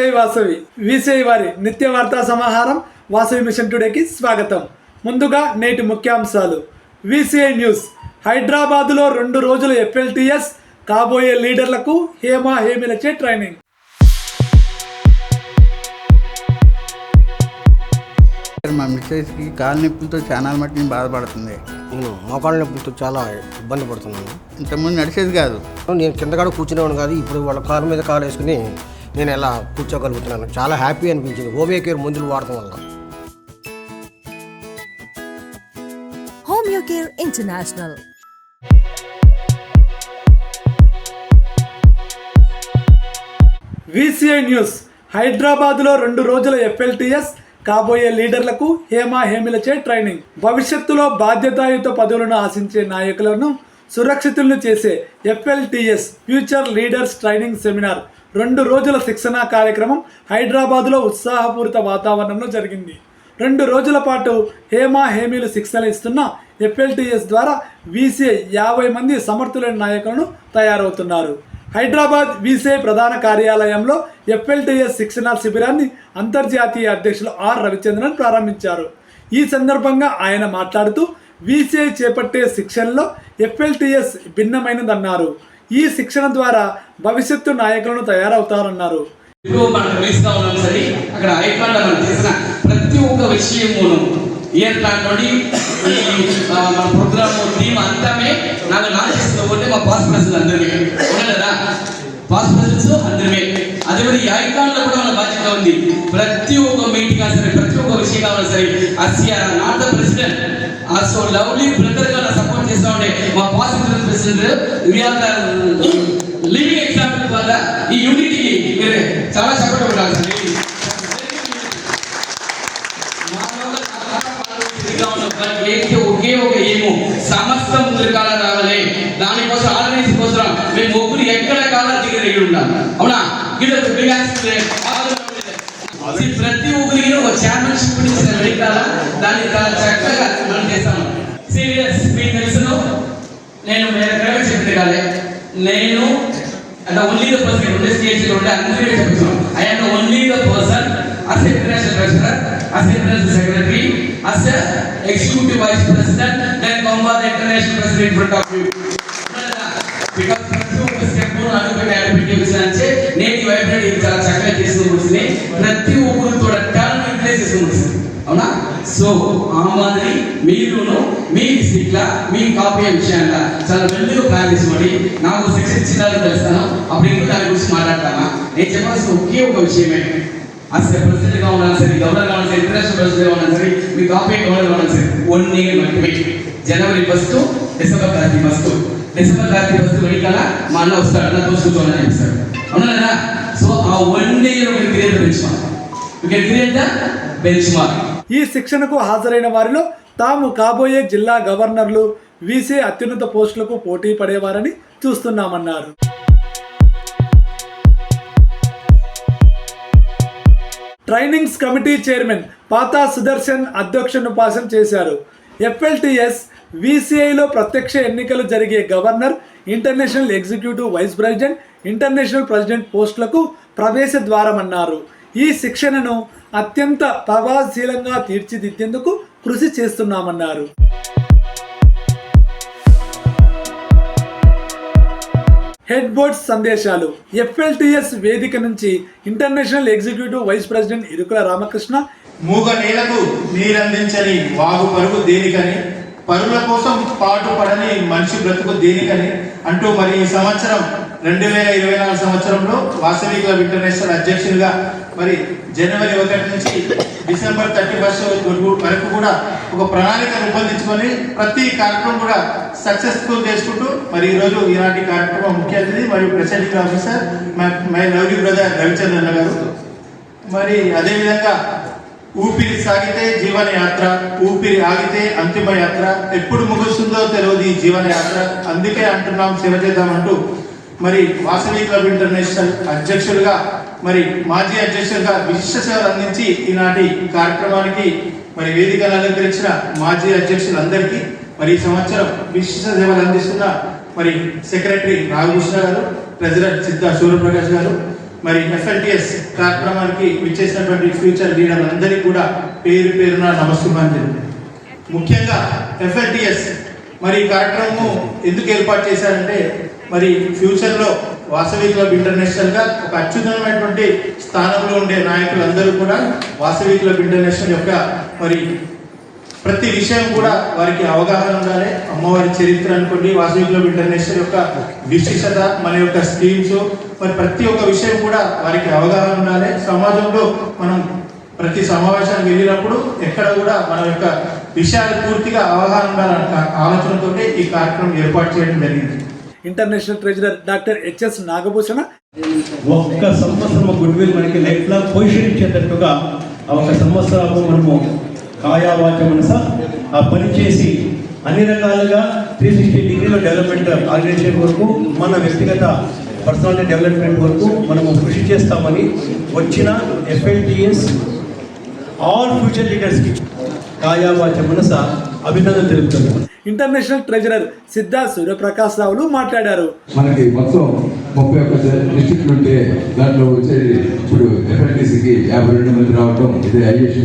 జై వాసవి వీసీ వారి నిత్య వార్తా సమాహారం వాసవి మిషన్ టుడేకి స్వాగతం. ముందుగా నేటి ముఖ్యాంశాలు. VCI news. హైదరాబాదులో రెండు రోజుల ఎఫ్ఎల్టీఎస్ కాబోయే లీడర్లకు హేమా హేమిలచే ట్రైనింగ్. మా మిస్సెస్కి కాలు నొప్పులతో చాలా మట్టిని బాధపడుతుంది. నేను మోకాళ్ళ నొప్పులతో చాలా ఇబ్బంది పడుతున్నాను. ఇంతకుముందు నడిచేది కాదు. నేను కింద కూడా కూర్చునేవాడు కాదు ఇప్పుడు వాళ్ళ కారు మీద కాలు వేసుకుని నేను ఎలా కూర్చోగలుగుతున్నాను? చాలా హ్యాపీ అనిపించింది. హోమియో కేర్ మందులు వాడటం వల్ల. Homeocare International. వీసీఐ న్యూస్ హైదరాబాద్లో రెండు రోజుల ఎఫ్ఎల్టీఎస్ కాబోయే లీడర్లకు హేమా హేమిలచే ట్రైనింగ్. భవిష్యత్తులో బాధ్యతాయుత పదవులను ఆశించే నాయకులను సురక్షితులను చేసే FLTS future leaders training seminar రెండు రోజుల శిక్షణా కార్యక్రమం హైదరాబాద్లో ఉత్సాహపూరిత వాతావరణంలో జరిగింది. రెండు రోజుల పాటు హేమా హేమీలు శిక్షణ ఇస్తున్న ఎఫ్ఎల్టీఎస్ ద్వారా వీసీఐ యాభై మంది సమర్థులైన నాయకులను తయారవుతున్నారు. హైదరాబాద్ వీసీఐ ప్రధాన కార్యాలయంలో ఎఫ్ఎల్టీఎస్ శిక్షణ శిబిరాన్ని అంతర్జాతీయ అధ్యక్షులు ఆర్ రవిచంద్రన్ ప్రారంభించారు. ఈ సందర్భంగా ఆయన మాట్లాడుతూ వీసీఐ చేపట్టే శిక్షణలో ఎఫ్ఎల్టీఎస్ భిన్నమైనదన్నారు. ఈ శిక్షణ ద్వారా భవిష్యత్తు నాయకులను తయారవుతారన్నారు. ఇప్పుడు మనం రిలీజ్గా ఉన్నాం సరే అక్కడ ఐకాన్ మనం చేసిన ప్రతి ఒక్క విషయమును ఇయర్ ప్లాన్ నుండి ఈ మన ప్రోగ్రామ్ టీమ్ అంతమే నాకు నాలెడ్జ్ ఒకటి మా పాస్ ప్రెసిడెంట్ అందరివి ఉండలేదా పాస్ ప్రెసిడెంట్స్ అందరివే అదే మరి ఈ ఐకాన్ కూడా మన బాధ్యత ఉంది. ప్రతి ఒక్క మీటింగ్ సరే ప్రతి ఒక్క విషయం కావాలి సరే Asia not the president are so lovely బ్రదర్గా support చేస్తా ఉండే మా positive president we are the living example for the ఈ యూనిటీకి మీరు చాలా సపోర్ట్ ఉండాలి. సార్ ఒకే ఒక ఏమో. సమస్త ముందుకాల రావాలి. దానికోసం ఆర్గనైజ్ కోసం మేము ముగ్గురు ఎక్కడ కావాలో దగ్గర రెడీ ఉండాలి అవునా? గిడ ప్రతి ఒక్కరికి ఒక ఛాంపియన్షిప్ ఇచ్చిన దాన్ని చక్కగా మనం చేస్తాము సీరియస్ మీకు తెలుసును నేను వేరే పెట్టాలి నేను అంటే ఓన్లీ ద పర్సన్ ఉండే స్టేజ్లో ఉండే అందరికీ చెప్తున్నాను I am only the person as international treasurer as international secretary as executive vice president then Kambar international president front of you because ప్రతి ఒక్క స్టెప్ అడుగుపెట్టి అడుగుపెట్టి వచ్చినంటే నేను వైబ్రేట్ ఇది చాలా చక్కగా చేసుకుని వచ్చింది ప్రతి ఒక్కరు కూడా టాలెంట్ యూటిలైజ్ చేసుకుని వచ్చింది అవునా? సో ఆ మాదిరి మీరును మీ డిస్ట్రిక్ట్ లా మీ కాపీ విషయంలో చాలా మెల్లిగా ప్లాన్ చేసుకోండి. నాకు శిక్ష ఇచ్చిందని తెలుస్తాను. అప్పుడు ఇంకా దాని గురించి మాట్లాడతానా నేను చెప్పాల్సిన ఒకే ఒక విషయమే. అసలు ప్రెసిడెంట్గా ఉన్నా సరే గవర్నర్ కావాలి సరే ఇంటర్నేషనల్ ప్రెసిడెంట్ ఉన్నా సరే మీ కాపీ గవర్నర్ కావాలి సరే వన్ ఇయర్ మట్టి January first December thirty first December thirty first వెనకాల మా అన్న వస్తాడు నా అన్న దోసుకుంటామని చెప్తాడు అవునా లేదా? సో ఆ వన్ ఇయర్ ఒక create benchmark you create the benchmark ఈ శిక్షణకు హాజరైన వారిలో తాము కాబోయే జిల్లా గవర్నర్లు వీసీ అత్యున్నత పోస్టులకు పోటీ పడేవారని చూస్తున్నామన్నారు. Trainings committee chairman Patha Sudarshan అధ్యక్షునుపాసన చేశారు. ఎఫ్ఎల్టీఎస్ వీసీఐలో ప్రత్యక్ష ఎన్నికలు జరిగే governor international executive vice president international president పోస్టులకు ప్రవేశ ద్వారమన్నారు. ఈ శిక్షణను అత్యంత ప్రభావశీలంగా తీర్చిదిద్దేందుకు కృషి చేస్తున్నామన్నారు. హెడ్ బోర్డ్స్ సందేశాలు ఎఫ్ఎల్టిఎస్ వేదిక నుంచి international executive vice president Irukula Ramakrishna. మూగ నేలకు నీరందించని వాగు పరుగు దేనికని పరుల కోసం పాటు పడని మనిషి బ్రతుకు దేనికని అంటూ మరి ఈ సంవత్సరం రెండు వేల ఇరవై నాలుగు సంవత్సరంలో వాసవి క్లబ్ ఇంటర్నేషనల్ అధ్యక్షులుగా మరి జనవరి ఒకటి నుంచి డిసెంబర్ థర్టీ ఫస్ట్ వరకు కూడా ఒక ప్రణాళిక రూపొందించుకొని ప్రతి కార్యక్రమం కూడా సక్సెస్ఫుల్ చేసుకుంటూ మరి ఈరోజు ఈనాటి కార్యక్రమం ముఖ్య అతిథి మరియు president officer my lovely brother Ravichandran garu. మరి అదేవిధంగా ఊపిరి సాగితే జీవన యాత్ర ఊపిరి ఆగితే అంతిమ యాత్ర ఎప్పుడు ముగుస్తుందో తెలియదు ఈ జీవన యాత్ర అందుకే అంటున్నాం సేవ చేద్దామంటూ మరి వాసవి క్లబ్ ఇంటర్నేషనల్ అధ్యక్షులుగా మరి మాజీ అధ్యక్షులుగా విశిష్ట సేవలు అందించి ఈనాటి కార్యక్రమానికి మరి వేదికలు అలంకరించిన మాజీ అధ్యక్షులందరికీ మరి ఈ సంవత్సరం విశిష్ట సేవలు అందిస్తున్న మరి సెక్రటరీ నాగభూషణ గారు ప్రెసిడెంట్ సిద్ధ సూర్యప్రకాష్ గారు మరి ఎఫ్ఎల్టిఎస్ కార్యక్రమానికి విచ్చేసినటువంటి ఫ్యూచర్ లీడర్లందరికీ కూడా పేరు పేరున నమస్కారం ముఖ్యంగా ఎఫ్ఎల్టిఎస్ మరి ఈ కార్యక్రమం ఎందుకు ఏర్పాటు చేశారంటే మరి ఫ్యూచర్లో వాసవి క్లబ్ ఇంటర్నేషనల్గా ఒక అత్యున్నతమైనటువంటి స్థానంలో ఉండే నాయకులందరూ కూడా వాసవి క్లబ్ ఇంటర్నేషనల్ యొక్క మరి ప్రతి విషయం కూడా వారికి అవగాహన ఉండాలి. అమ్మవారి చరిత్ర అనుకోండి వాసవి క్లబ్ ఇంటర్నేషనల్ యొక్క విశిష్టత మన యొక్క స్కీమ్స్ మరి ప్రతి ఒక్క విషయం కూడా వారికి అవగాహన ఉండాలి. సమాజంలో మనం ప్రతి సమావేశానికి వెళ్ళినప్పుడు ఎక్కడ కూడా మన యొక్క విషయాలు పూర్తిగా అవగాహన ఉండాలన్న ఆలోచనతో ఈ కార్యక్రమం ఏర్పాటు చేయడం జరిగింది. International treasurer doctor H S Nagabhushana. ఒక్క సంవత్సరం గుడ్ విల్ మనకి లైఫ్ లాంగ్ పొజిషన్ ఇచ్చేటట్టుగా ఆ ఒక సంవత్సరము మనము కాయావాచ మనస ఆ పని చేసి అన్ని రకాలుగా త్రీ సిక్స్టీ డిగ్రీల డెవలప్మెంట్ ఆర్గనైజేషన్ వరకు మన వ్యక్తిగత పర్సనాలిటీ డెవలప్మెంట్ వరకు మనము కృషి చేస్తామని వచ్చిన ఎఫ్ఐటిఎస్ ఆల్ ఫ్యూచర్ లీడర్స్కి కాయావాచ మనస అభినందన తెలుపుతున్నాను ఇంటర్నేషనల్ ట్రెజరర్ సిద్ధా సూర్యప్రకాశ్ రావులు మాట్లాడారు. మనకి మొత్తం ముప్పై ఒక్క డిస్ట్రిక్ట్లు ఉంటే దాంట్లో వచ్చేది ఇప్పుడు ఎఫ్ఎల్టీసీకి యాభై రెండు మంది రావటం ఇదే ఐఎస్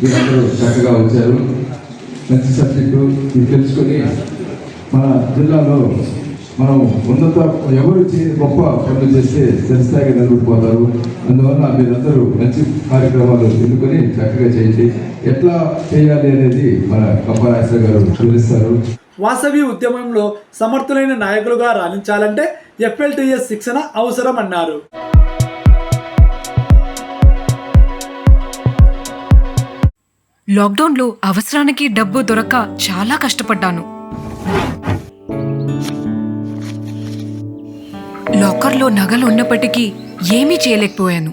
వీరందరూ చక్కగా వచ్చారు. మంచి సబ్జెక్టు. ఇది తెలుసుకొని మన జిల్లాలో మనం ఉన్నత ఎవరు చేయని గొప్ప పనులు చేస్తే సంస్థాయిగా నిలబడిపోతారు అందువల్ల మీరందరూ మంచి కార్యక్రమాలు ఎన్నుకొని చక్కగా చేయండి ఎట్లా చేయాలి అనేది మన కంపరాశ్ర గారు వివరిస్తారు. వాసవి ఉద్యమంలో సమర్థులైన నాయకులుగా రాణించాలంటే ఎఫ్ఎల్టీఎస్ శిక్షణ అవసరం అన్నారు లాక్డౌన్లో అవసరానికి డబ్బు దొరక్క చాలా కష్టపడ్డాను. లాకర్లో నగలు ఉన్నప్పటికీ ఏమీ చేయలేకపోయాను.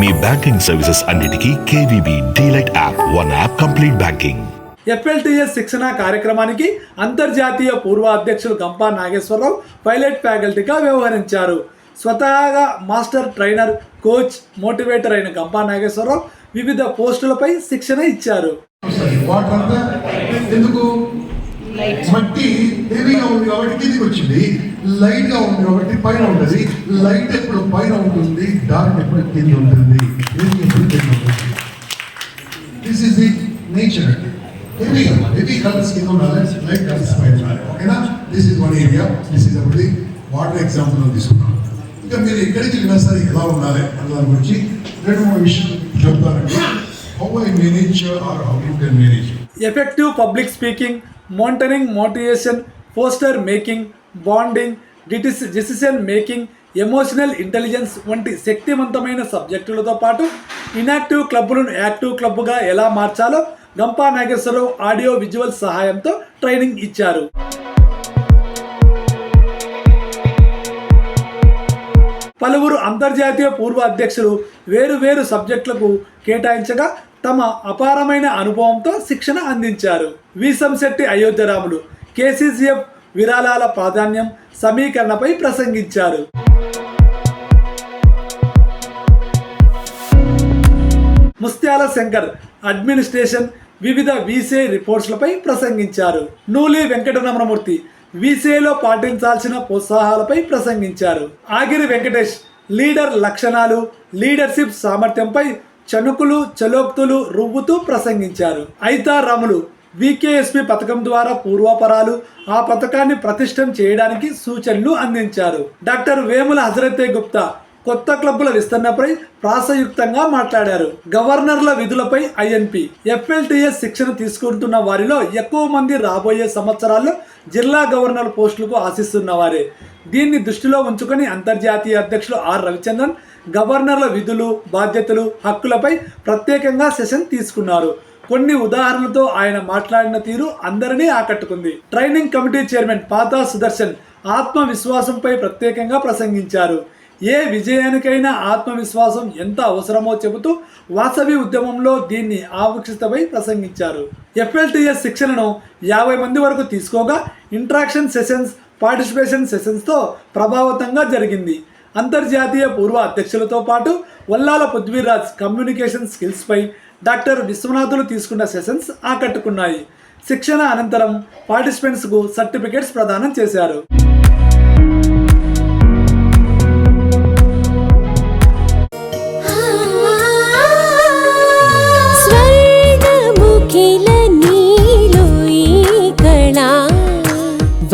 మీ బ్యాంకింగ్ సర్వీసెస్ అన్నిటికీ KVB delight app one app complete banking. FLTS శిక్షణ కార్యక్రమానికి అంతర్జాతీయ పూర్వ అధ్యక్షులు గంపా నాగేశ్వరరావు పైలట్ ఫ్యాకల్టీగా వ్యవహరించారు. స్వతహాగా మాస్టర్ ట్రైనర్ కోచ్ మోటివేటర్ అయిన గంపా నాగేశ్వరరావు వివిధ పోస్టులపై శిక్షణ ఇచ్చారు. ఎందుకు? మట్టి హెవీగా ఉంది కాబట్టి కిందికి వచ్చింది లైట్గా ఉంది కాబట్టి పైన ఉంటుంది. లైట్ ఎప్పుడు పైన ఉంటుంది డార్క్ ఎప్పుడు కింద ఉంటుంది? దిస్ ఇస్ ది నేచర్ అండి హెవీగా హెవీ కలర్స్ కింద ఉండాలి లైట్ కలర్స్ పైన ఉండాలి. ఓకేనా this is one area this is అప్పుడు వాటర్ ఎగ్జాంపుల్ తీసుకున్నాం. ఇంకా మీరు ఎక్కడికి వెళ్ళినా సరే ఎలా ఉండాలి అన్న దాని గురించి రెండు మూడు విషయాలు చెప్తానండి. How I manage or how you can manage effective public speaking monitoring motivation poster making bonding డిటిస్ decision making emotional intelligence వంటి శక్తివంతమైన సబ్జెక్టులతో పాటు ఇనాక్టివ్ క్లబ్లను యాక్టివ్ క్లబ్గా ఎలా మార్చాలో గంపా నాగేశ్వరరావు ఆడియో విజువల్ సహాయంతో ట్రైనింగ్ ఇచ్చారు. పలువురు అంతర్జాతీయ పూర్వ అధ్యక్షులు వేరు వేరు సబ్జెక్టులకు కేటాయించగా తమ అపారమైన అనుభవంతో శిక్షణ అందించారు. వీసంశెట్టి అయోధ్యరాములు కేసీసీఎఫ్ విరాళాల ప్రాధాన్యం సమీకరణపై ప్రసంగించారు. ముస్త్యాల శంకర్ అడ్మినిస్ట్రేషన్ వివిధ వీసే రిపోర్ట్స్లపై ప్రసంగించారు. నూలి వెంకటరమణమూర్తి వీసేలో పాటించాల్సిన ప్రోత్సాహాలపై ప్రసంగించారు. ఆగిరి వెంకటేష్ లీడర్ లక్షణాలు లీడర్షిప్ సామర్థ్యంపై చనుకులు చలోక్తులు రువ్వుతూ ప్రసంగించారు. అయితా వికేఎస్పి పథకం ద్వారా పూర్వాపరాలు ఆ పథకాన్ని ప్రతిష్టం చేయడానికి సూచనలు అందించారు. డాక్టర్ వేముల హజరతే గుప్తా కొత్త క్లబ్బుల విస్తరణపై ప్రాసయుక్తంగా మాట్లాడారు. గవర్నర్ల విధులపై ఐఎన్పి ఎఫ్ఎల్టీఎస్ శిక్షణ తీసుకుంటున్న వారిలో ఎక్కువ మంది రాబోయే సంవత్సరాల్లో జిల్లా గవర్నర్ పోస్టులకు ఆశిస్తున్న వారే. దీన్ని దృష్టిలో ఉంచుకొని అంతర్జాతీయ అధ్యక్షులు ఆర్ రవిచంద్రన్ గవర్నర్ల విధులు బాధ్యతలు హక్కులపై ప్రత్యేకంగా సెషన్ తీసుకున్నారు. కొన్ని ఉదాహరణలతో ఆయన మాట్లాడిన తీరు అందరినీ ఆకట్టుకుంది. Training committee chairman Patha Sudarshan ఆత్మవిశ్వాసంపై ప్రత్యేకంగా ప్రసంగించారు. ఏ విజయానికైనా ఆత్మవిశ్వాసం ఎంత అవసరమో చెబుతూ వాసవి ఉద్యమంలో దీన్ని ఆవక్షితపై ప్రసంగించారు. ఎఫ్ఎల్టీఎస్ శిక్షణను యాభై మంది వరకు తీసుకోగా ఇంట్రాక్షన్ సెషన్స్ పార్టిసిపేషన్ సెషన్స్తో ప్రభావితంగా జరిగింది. అంతర్జాతీయ పూర్వ అధ్యక్షులతో పాటు వల్లాల పృథ్వీరాజ్ కమ్యూనికేషన్ స్కిల్స్పై డాక్టర్ విశ్వనాథులు తీసుకున్న సెషన్స్ ఆకట్టుకున్నాయి. శిక్షణ అనంతరం పార్టిసిపెంట్స్కు సర్టిఫికేట్స్ ప్రదానం చేశారు.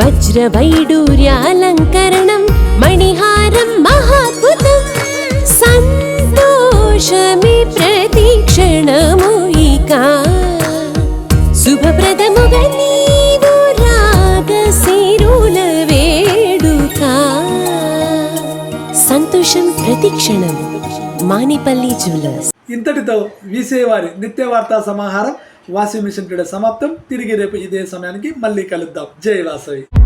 వజ్రవైడూర్యాలంకరణం మణిహారం మహాద్భుతం సంతోషమి క్షణము ఇక శుభప్రదముగా నీవు రాగశిరుల వేడుక. సంతోషం ప్రతిక్షణం మానిపల్లి జ్యువెలర్స్. ఇంతటితో వీసే వారి నిత్య వార్తా సమాహారం వాషింగ్ మిషన్ కూడా సమాప్తం. తిరిగి రేపు ఇదే సమయానికి మళ్ళీ కలుద్దాం. జై వాసవి.